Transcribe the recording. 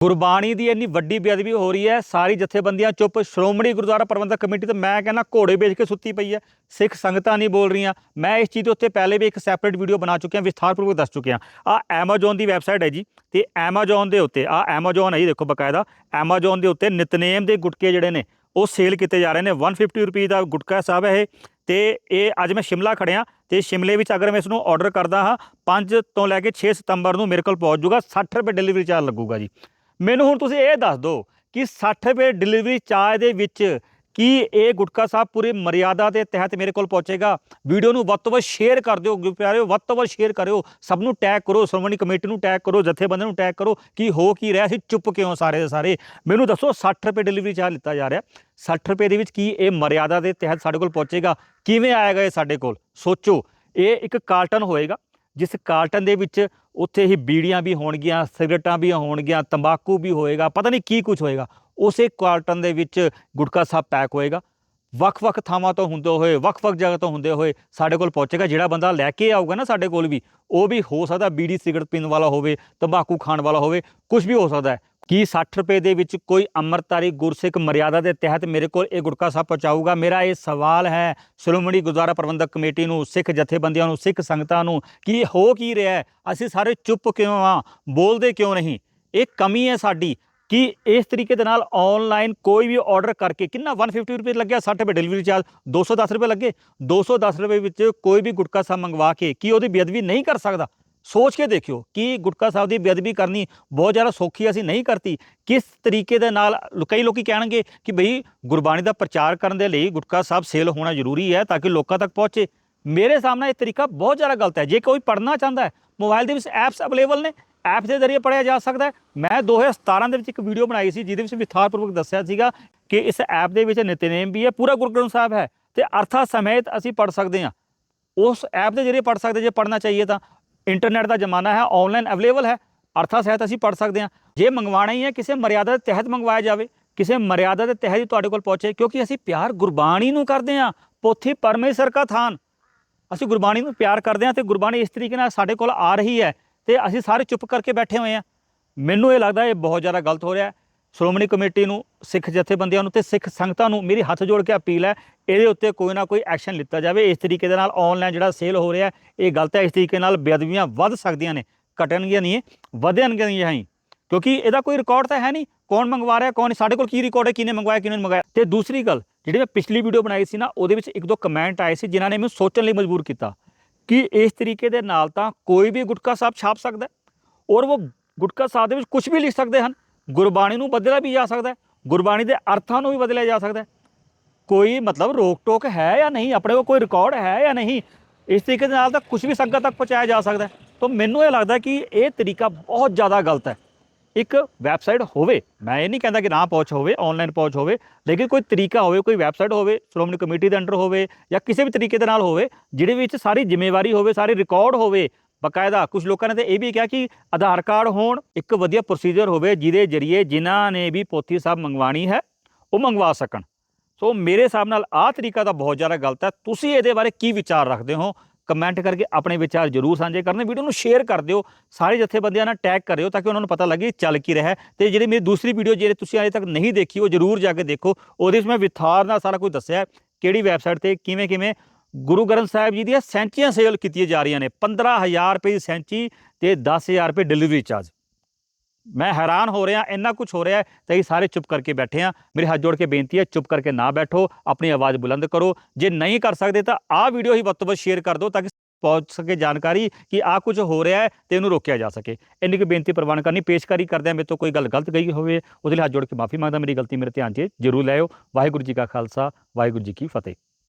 ਗੁਰਬਾਣੀ ਦੀ ਇੰਨੀ ਵੱਡੀ ਬੇਅਦਬੀ ਹੋ ਰਹੀ ਹੈ, ਸਾਰੀ ਜਥੇਬੰਦੀਆਂ ਚੁੱਪ, ਸ਼੍ਰੋਮਣੀ ਗੁਰਦੁਆਰਾ ਪ੍ਰਬੰਧਕ ਕਮੇਟੀ ਤੇ ਮੈਂ ਕਹਿੰਦਾ ਘੋੜੇ ਵੇਚ ਕੇ ਸੁੱਤੀ ਪਈ ਹੈ, ਸਿੱਖ ਸੰਗਤਾਂ ਨਹੀਂ ਬੋਲ ਰਹੀਆਂ। ਮੈਂ ਇਸ ਚੀਜ਼ ਦੇ ਉੱਤੇ ਪਹਿਲੇ ਵੀ ਇੱਕ ਸੈਪਰੇਟ ਵੀਡੀਓ ਬਣਾ ਚੁੱਕਿਆ, ਵਿਸਥਾਰਪੂਰਵਕ ਦੱਸ ਚੁੱਕਿਆ। ਆ Amazon ਦੀ ਵੈਬਸਾਈਟ ਹੈ ਜੀ, ਤੇ Amazon ਦੇ ਉੱਤੇ ਆ Amazon ਹੈ ਜੀ, ਦੇਖੋ ਬਕਾਇਦਾ, Amazon ਦੇ ਉੱਤੇ ਨਿਤਨੇਮ ਦੇ ਗੁਟਕੇ ਜਿਹੜੇ ਨੇ, ਉਹ ਸੇਲ ਕੀਤੇ ਜਾ ਰਹੇ ਨੇ 150 ਰੁਪਏ ਦਾ ਗੁਟਕਾ ਸਾਹਿਬ ਹੈ ਇਹ, ਤੇ ਇਹ ਅੱਜ ਮੈਂ ਸ਼ਿਮਲਾ ਖੜਿਆ, ਤੇ ਸ਼ਿਮਲੇ ਵਿੱਚ ਅਗਰ ਮੈਂ ਇਸ ਨੂੰ ਆਰਡਰ ਕਰਦਾ ਹਾਂ 5 ਤੋਂ ਲੈ ਕੇ 6 ਸਤੰਬਰ ਨੂੰ ਮੇਰੇ ਕੋਲ ਪਹੁੰਚ ਜਾਊਗਾ 60 ਰੁਪਏ ਡਿਲੀਵਰੀ ਚਾਰਜ ਲੱਗੂਗਾ ਜੀ। ਮੈਨੂੰ ਹੁਣ ਤੁਸੀਂ ਇਹ ਦੱਸ ਦਿਓ ਕਿ 60 ਰੁਪਏ ਡਿਲੀਵਰੀ ਚਾਰਜ ਦੇ ਵਿੱਚ ਕੀ ਇਹ ਗੁਟਕਾ ਸਾਹਿਬ ਪੂਰੇ ਮਰਿਆਦਾ ਦੇ ਤਹਿਤ ਮੇਰੇ ਕੋਲ ਪਹੁੰਚੇਗਾ? ਵੀਡੀਓ ਨੂੰ ਵੱਧ ਤੋਂ ਵੱਧ ਸ਼ੇਅਰ ਕਰ ਦਿਓ ਗੁਰੂ ਪਿਆਰਿਓ, ਵੱਧ ਤੋਂ ਵੱਧ ਸ਼ੇਅਰ ਕਰਿਓ, ਸਭ ਨੂੰ ਟੈਗ ਕਰੋ, ਸ਼੍ਰੋਮਣੀ ਕਮੇਟੀ ਨੂੰ ਟੈਗ ਕਰੋ ਜਥੇਬੰਦੀਆਂ ਨੂੰ ਟੈਗ ਕਰੋ ਕਿ ਹੋ ਕੀ ਰਿਹਾ ਸੀ ਚੁੱਪ ਕਿਉਂ ਸਾਰੇ ਦੇ ਸਾਰੇ? ਮੈਨੂੰ ਦੱਸੋ 60 ਰੁਪਏ ਡਿਲੀਵਰੀ ਚਾਰਜ ਲਿੱਤਾ ਜਾ ਰਿਹਾ। 60 ਰੁਪਏ ਦੇ ਵਿੱਚ ਕੀ ਇਹ ਮਰਿਆਦਾ ਦੇ ਤਹਿਤ ਸਾਡੇ ਕੋਲ ਪਹੁੰਚੇਗਾ? ਕਿਵੇਂ ਆਏਗਾ ਇਹ ਸਾਡੇ ਕੋਲ? ਸੋਚੋ, ਇਹ ਇੱਕ ਕਾਰਟਨ ਹੋਏਗਾ। ਜਿਸ ਕਾਰਟਨ ਦੇ ਵਿੱਚ ਉੱਥੇ ਹੀ ਬੀੜੀਆਂ ਵੀ ਹੋਣਗੀਆਂ, ਸਿਗਰਟਾਂ ਵੀ ਹੋਣਗੀਆਂ, ਤੰਬਾਕੂ ਵੀ ਹੋਏਗਾ, ਪਤਾ ਨਹੀਂ ਕੀ ਕੁਝ ਹੋਏਗਾ, ਉਸੇ ਕਾਰਟਨ ਦੇ ਵਿੱਚ ਗੁਟਕਾ ਸਾਹਿਬ ਪੈਕ ਹੋਏਗਾ। ਵੱਖ-ਵੱਖ ਥਾਵਾਂ ਤੋਂ ਹੁੰਦੇ ਹੋਏ, ਵੱਖ-ਵੱਖ ਜਗ੍ਹਾ ਤੋਂ ਹੁੰਦੇ ਹੋਏ ਸਾਡੇ ਕੋਲ ਪਹੁੰਚੇਗਾ, ਜਿਹੜਾ ਬੰਦਾ ਲੈ ਕੇ ਆਊਗਾ ਨਾ ਸਾਡੇ ਕੋਲ ਵੀ, ਉਹ ਵੀ ਹੋ ਸਕਦਾ ਬੀੜੀ ਸਿਗਰਟ ਪੀਣ ਵਾਲਾ ਹੋਵੇ, ਤੰਬਾਕੂ ਖਾਣ ਵਾਲਾ ਹੋਵੇ ਕੁਝ ਵੀ ਹੋ ਸਕਦਾ ਹੈ। ਕੀ 60 ਰੁਪਏ ਦੇ ਵਿੱਚ ਕੋਈ ਅੰਮ੍ਰਿਤਧਾਰੀ ਗੁਰਸਿੱਖ ਮਰਿਆਦਾ ਦੇ ਤਹਿਤ ਮੇਰੇ ਕੋਲ ਇਹ ਗੁਟਕਾ ਸਾਹਿਬ ਪਹੁੰਚਾਊਗਾ? ਮੇਰਾ ਇਹ ਸਵਾਲ ਹੈ, ਸ਼੍ਰੋਮਣੀ ਗੁਰਦੁਆਰਾ ਪ੍ਰਬੰਧਕ ਕਮੇਟੀ ਨੂੰ, ਸਿੱਖ ਜਥੇਬੰਦੀਆਂ ਨੂੰ, ਸਿੱਖ ਸੰਗਤਾਂ ਨੂੰ, ਕਿ ਇਹ ਹੋ ਕੀ ਰਿਹਾ ਹੈ? ਅਸੀਂ ਸਾਰੇ ਚੁੱਪ ਕਿਉਂ ਆ ਬੋਲਦੇ ਕਿਉਂ ਨਹੀਂ? ਇਹ ਕਮੀ ਹੈ ਸਾਡੀ। ਕਿ ਇਸ ਤਰੀਕੇ ਦੇ ਨਾਲ ਆਨਲਾਈਨ ਕੋਈ ਵੀ ਆਰਡਰ ਕਰਕੇ ਕਿੰਨਾ 150 ਰੁਪਏ ਲੱਗਿਆ? 60 ਰੁਪਏ ਡਿਲੀਵਰੀ ਚਾਰਜ 210 ਰੁਪਏ ਲੱਗੇ। 210 ਰੁਪਏ ਵਿੱਚ ਕੋਈ ਵੀ ਗੁਟਕਾ ਸਾਹਿਬ ਮੰਗਵਾ ਕੇ ਕੀ ਉਹਦੀ ਬੇਅਦਬੀ ਨਹੀਂ ਕਰ ਸਕਦਾ? ਸੋਚ ਕੇ ਦੇਖਿਓ ਕਿ ਗੁਟਕਾ ਸਾਹਿਬ ਦੀ ਬੇਅਦਬੀ ਕਰਨੀ ਬਹੁਤ ਜ਼ਿਆਦਾ ਸੌਖੀ ਅਸੀਂ ਨਹੀਂ ਕਰਤੀ। ਕਿਸ ਤਰੀਕੇ ਦੇ ਨਾਲ ਕਈ ਲੋਕੀ ਕਹਿਣਗੇ ਕਿ ਭਈ ਗੁਰਬਾਣੀ ਦਾ ਪ੍ਰਚਾਰ ਕਰਨ ਦੇ ਲਈ ਗੁਟਕਾ ਸਾਹਿਬ ਸੇਲ ਹੋਣਾ ਜ਼ਰੂਰੀ ਹੈ ਤਾਂ ਕਿ ਲੋਕਾਂ ਤੱਕ ਪਹੁੰਚੇ। ਮੇਰੇ ਸਾਹਮਣੇ ਇਹ ਤਰੀਕਾ ਬਹੁਤ ਜ਼ਿਆਦਾ ਗਲਤ ਹੈ। ਜੇ ਕੋਈ ਪੜ੍ਹਨਾ ਚਾਹੁੰਦਾ ਹੈ, ਮੋਬਾਈਲ ਦੇ ਵਿੱਚ ਐਪਸ ਅਵੇਲੇਬਲ ਨੇ ਐਪ ਦੇ ਜ਼ਰੀਏ ਪੜ੍ਹਿਆ ਜਾ ਸਕਦਾ ਹੈ। ਮੈਂ 2017 ਦੇ ਵਿੱਚ ਇੱਕ ਵੀਡੀਓ ਬਣਾਈ ਸੀ ਜਿਹਦੇ ਵਿੱਚ ਵਿਸਥਾਰਪੂਰਵਕ ਦੱਸਿਆ ਸੀਗਾ ਕਿ ਇਸ ਐਪ ਦੇ ਵਿੱਚ ਨਿਤਨੇਮ ਵੀ ਹੈ, ਪੂਰਾ ਗੁਰੂ ਗ੍ਰੰਥ ਸਾਹਿਬ ਹੈ ਤੇ ਅਰਥਾ ਸਮੇਤ ਅਸੀਂ ਪੜ੍ਹ ਸਕਦੇ ਹਾਂ। ਉਸ ਐਪ ਦੇ ਜ਼ਰੀਏ ਪੜ੍ਹ ਸਕਦੇ ਜੇ ਪੜ੍ਹਨਾ ਚਾਹੀਏ ਤਾਂ। ਇੰਟਰਨੈਟ ਦਾ ਜ਼ਮਾਨਾ ਹੈ ਆਨਲਾਈਨ ਅਵੇਲੇਬਲ ਹੈ ਅਰਥਾ ਸਹਿਤ ਅਸੀਂ ਪੜ੍ਹ ਸਕਦੇ ਹਾਂ। ਜੇ ਮੰਗਵਾਉਣਾ ਹੀ ਹੈ, ਕਿਸੇ ਮਰਿਆਦਾ ਦੇ ਤਹਿਤ ਮੰਗਵਾਇਆ ਜਾਵੇ, ਕਿਸੇ ਮਰਿਆਦਾ ਦੇ ਤਹਿਤ ਹੀ ਤੁਹਾਡੇ ਕੋਲ ਪਹੁੰਚੇ, ਕਿਉਂਕਿ ਅਸੀਂ ਪਿਆਰ ਗੁਰਬਾਣੀ ਨੂੰ ਕਰਦੇ ਹਾਂ, ਪੋਥੀ ਪਰਮੇਸ਼ਰ ਕਾ ਥਾਨ। ਅਸੀਂ ਗੁਰਬਾਣੀ ਨੂੰ ਪਿਆਰ ਕਰਦੇ ਹਾਂ ਤੇ ਗੁਰਬਾਣੀ ਇਸ ਤਰੀਕੇ ਨਾਲ ਸਾਡੇ ਕੋਲ ਆ ਰਹੀ ਹੈ ਤੇ ਅਸੀਂ ਸਾਰੇ ਚੁੱਪ ਕਰਕੇ ਬੈਠੇ ਹੋਏ ਹਾਂ। ਮੈਨੂੰ ਇਹ ਲੱਗਦਾ ਇਹ ਬਹੁਤ ਜ਼ਿਆਦਾ ਗਲਤ ਹੋ ਰਿਹਾ ਹੈ। ਸ਼੍ਰੋਮਣੀ ਕਮੇਟੀ ਨੂੰ, ਸਿੱਖ ਜਥੇਬੰਦੀਆਂ ਨੂੰ ਤੇ ਸਿੱਖ ਸੰਗਤਾਂ ਨੂੰ ਮੇਰੀ ਹੱਥ ਜੋੜ ਕੇ ਅਪੀਲ ਹੈ, ਇਹਦੇ ਉੱਤੇ ਕੋਈ ਨਾ ਕੋਈ ਐਕਸ਼ਨ ਲਿੱਤਾ ਜਾਵੇ। ਇਸ ਤਰੀਕੇ ਦੇ ਨਾਲ ਆਨਲਾਈਨ ਜਿਹੜਾ ਸੇਲ ਹੋ ਰਿਹਾ, ਇਹ ਗਲਤ ਹੈ। ਇਸ ਤਰੀਕੇ ਨਾਲ ਬੇਅਦਬੀਆਂ ਵੱਧ ਸਕਦੀਆਂ ਨੇ, ਘਟਣਗੀਆਂ ਨਹੀਂ, ਵਧਣਗੀਆਂ ਨਹੀਂ ਹੈ ਕਿਉਂਕਿ ਇਹਦਾ ਕੋਈ ਰਿਕਾਰਡ ਤਾਂ ਹੈ ਨਹੀਂ, ਕੌਣ ਮੰਗਵਾ ਰਿਹਾ, ਕੌਣ ਸਾਡੇ ਕੋਲ ਕੀ ਰਿਕਾਰਡ ਹੈ, ਕਿਹਨੇ ਮੰਗਵਾਇਆ ਕਿਹਨੇ ਮੰਗਵਾਇਆ। ਤੇ ਦੂਸਰੀ ਗੱਲ, ਜਿਹੜੀ ਮੈਂ ਪਿਛਲੀ ਵੀਡੀਓ ਬਣਾਈ ਸੀ ਨਾ, ਉਹਦੇ ਵਿੱਚ ਇੱਕ ਦੋ ਕਮੈਂਟ ਆਏ ਸੀ, ਜਿਨ੍ਹਾਂ ਨੇ ਮੈਨੂੰ ਸੋਚਣ ਲਈ ਮਜਬੂਰ ਕੀਤਾ ਕਿ ਇਸ ਤਰੀਕੇ ਦੇ ਨਾਲ ਤਾਂ ਕੋਈ ਵੀ ਗੁਟਕਾ ਸਾਹਿਬ ਛਾਪ ਸਕਦਾ ਔਰ ਉਹ ਗੁਟਕਾ ਸਾਹਿਬ ਦੇ ਵਿੱਚ ਕੁਝ ਵੀ ਲਿਖ ਸਕਦੇ ਹਨ। ਗੁਰਬਾਣੀ ਨੂੰ ਬਦਲਿਆ ਵੀ ਜਾ ਸਕਦਾ ਗੁਰਬਾਣੀ ਦੇ ਅਰਥਾਂ ਨੂੰ ਵੀ ਬਦਲਿਆ ਜਾ ਸਕਦਾ ਕੋਈ ਮਤਲਬ ਰੋਕ ਟੋਕ ਹੈ ਜਾਂ ਨਹੀਂ, ਆਪਣੇ ਕੋਲ ਕੋਈ ਰਿਕਾਰਡ ਹੈ ਜਾਂ ਨਹੀਂ, ਇਸ ਤਰੀਕੇ ਦੇ ਨਾਲ ਤਾਂ ਕੁਝ ਵੀ ਸੰਗਤ ਤੱਕ ਪਹੁੰਚਾਇਆ ਜਾ ਸਕਦਾ ਤਾਂ ਮੈਨੂੰ ਇਹ ਲੱਗਦਾ ਕਿ ਇਹ ਤਰੀਕਾ ਬਹੁਤ ਜ਼ਿਆਦਾ ਗਲਤ ਹੈ। ਇੱਕ ਵੈਬਸਾਈਟ ਹੋਵੇ, ਮੈਂ ਇਹ ਨਹੀਂ ਕਹਿੰਦਾ ਕਿ ਨਾ ਪਹੁੰਚ ਹੋਵੇ ਆਨਲਾਈਨ ਪਹੁੰਚ ਹੋਵੇ, ਲੇਕਿਨ ਕੋਈ ਤਰੀਕਾ ਹੋਵੇ, ਕੋਈ ਵੈਬਸਾਈਟ ਹੋਵੇ, ਸ਼੍ਰੋਮਣੀ ਕਮੇਟੀ ਦੇ ਅੰਡਰ ਹੋਵੇ ਜਾਂ ਕਿਸੇ ਵੀ ਤਰੀਕੇ ਦੇ ਨਾਲ ਹੋਵੇ, ਜਿਹਦੇ ਵਿੱਚ ਸਾਰੀ ਜ਼ਿੰਮੇਵਾਰੀ ਹੋਵੇ, ਸਾਰੀ ਰਿਕਾਰਡ ਹੋਵੇ ਬਕਾਇਦਾ। ਕੁਝ ਲੋਕਾਂ ਨੇ ਤਾਂ ਇਹ ਵੀ ਕਿਹਾ ਕਿ ਆਧਾਰ ਕਾਰਡ ਹੋਣ ਇੱਕ ਵਧੀਆ ਪ੍ਰੋਸੀਜਰ ਹੋਵੇ ਜਿਹਦੇ ਜਰੀਏ ਜਿਨ੍ਹਾਂ ਨੇ ਵੀ ਪੋਥੀ ਸਾਹਿਬ ਮੰਗਵਾਣੀ ਹੈ, ਉਹ ਮੰਗਵਾ ਸਕਣ। ਸੋ ਮੇਰੇ ਹਿਸਾਬ ਨਾਲ ਆਹ ਤਰੀਕਾ ਤਾਂ ਬਹੁਤ ਜ਼ਿਆਦਾ ਗਲਤ ਹੈ। ਤੁਸੀਂ ਇਹਦੇ ਬਾਰੇ ਕੀ ਵਿਚਾਰ ਰੱਖਦੇ ਹੋ? ਕਮੈਂਟ ਕਰਕੇ ਆਪਣੇ ਵਿਚਾਰ ਜਰੂਰ ਸਾਂਝੇ ਕਰਨੇ। ਵੀਡੀਓ ਨੂੰ ਸ਼ੇਅਰ ਕਰ ਦਿਓ। ਸਾਰੇ ਜਥੇਬੰਦੀਆਂ ਨਾਲ ਟੈਗ ਕਰਿਓ ਤਾਂ ਕਿ ਉਹਨਾਂ ਨੂੰ ਪਤਾ ਲੱਗੇ ਚੱਲ ਕੀ ਰਿਹਾ ਹੈ। ਤੇ ਜਿਹੜੀ ਮੇਰੀ ਦੂਸਰੀ ਵੀਡੀਓ ਜਿਹੜੇ ਤੁਸੀਂ ਅਜੇ ਤੱਕ ਨਹੀਂ ਦੇਖੀ, ਉਹ ਜਰੂਰ ਜਾ ਕੇ ਦੇਖੋ। ਉਹਦੇ ਵਿੱਚ ਮੈਂ ਵਿਥਾਰ ਨਾਲ ਸਾਰਾ ਕੁਝ ਦੱਸਿਆ ਕਿਹੜੀ ਵੈਬਸਾਈਟ ਤੇ ਕਿਵੇਂ ਕਿਵੇਂ ਗੁਰੂ ਗ੍ਰੰਥ ਸਾਹਿਬ ਜੀ ਦੀਆਂ ਸੈਂਚੀਆਂ ਸੇਲ ਕੀਤੀਆਂ ਜਾ ਰਹੀਆਂ ਨੇ। 15000 ਰੁਪਏ ਦੀ ਸੈਂਚੀ ਤੇ 10000 ਰੁਪਏ ਡਿਲੀਵਰੀ ਚਾਰਜ ਮੈਂ ਹੈਰਾਨ ਹੋ ਰਿਹਾ, ਇੰਨਾ ਕੁਝ ਹੋ ਰਿਹਾ ਹੈ ਤੇ ਅਸੀਂ ਸਾਰੇ ਚੁੱਪ ਕਰਕੇ ਬੈਠੇ ਆ ਮੇਰੇ ਹੱਥ ਜੋੜ ਕੇ ਬੇਨਤੀ ਹੈ, ਚੁੱਪ ਕਰਕੇ ਨਾ ਬੈਠੋ, ਆਪਣੀ ਆਵਾਜ਼ ਬੁਲੰਦ ਕਰੋ। ਜੇ ਨਹੀਂ ਕਰ ਸਕਦੇ ਤਾਂ ਆਹ ਵੀਡੀਓ ਹੀ ਵੱਧ ਤੋਂ ਵੱਧ ਸ਼ੇਅਰ ਕਰ ਦਿਓ ਤਾਂ ਕਿ ਪਹੁੰਚ ਸਕੇ ਜਾਣਕਾਰੀ ਕਿ ਆਹ ਕੁਝ ਹੋ ਰਿਹਾ ਹੈ ਤੇ ਇਹਨੂੰ ਰੋਕਿਆ ਜਾ ਸਕੇ। ਇੰਨੀ ਕੁ ਬੇਨਤੀ ਪ੍ਰਵਾਨ ਕਰਨੀ, ਪੇਸ਼ਕਾਰੀ ਕਰਦੇ ਆ ਮੇਰੇ ਤੋਂ ਕੋਈ ਗੱਲ ਗਲਤ ਗਈ ਹੋਵੇ, ਉਹਦੇ ਲਈ ਹੱਥ ਜੋੜ ਕੇ ਮਾਫੀ ਮੰਗਦਾ। ਮੇਰੀ ਗਲਤੀ ਮੇਰੇ ਧਿਆਨ 'ਚ ਜ਼ਰੂਰ ਲਿਆਓ ਵਾਹਿਗੁਰੂ ਜੀ ਕਾ ਖਾਲਸਾ, ਵਾਹਿਗੁਰੂ ਜੀ ਕੀ ਫਤਿਹ।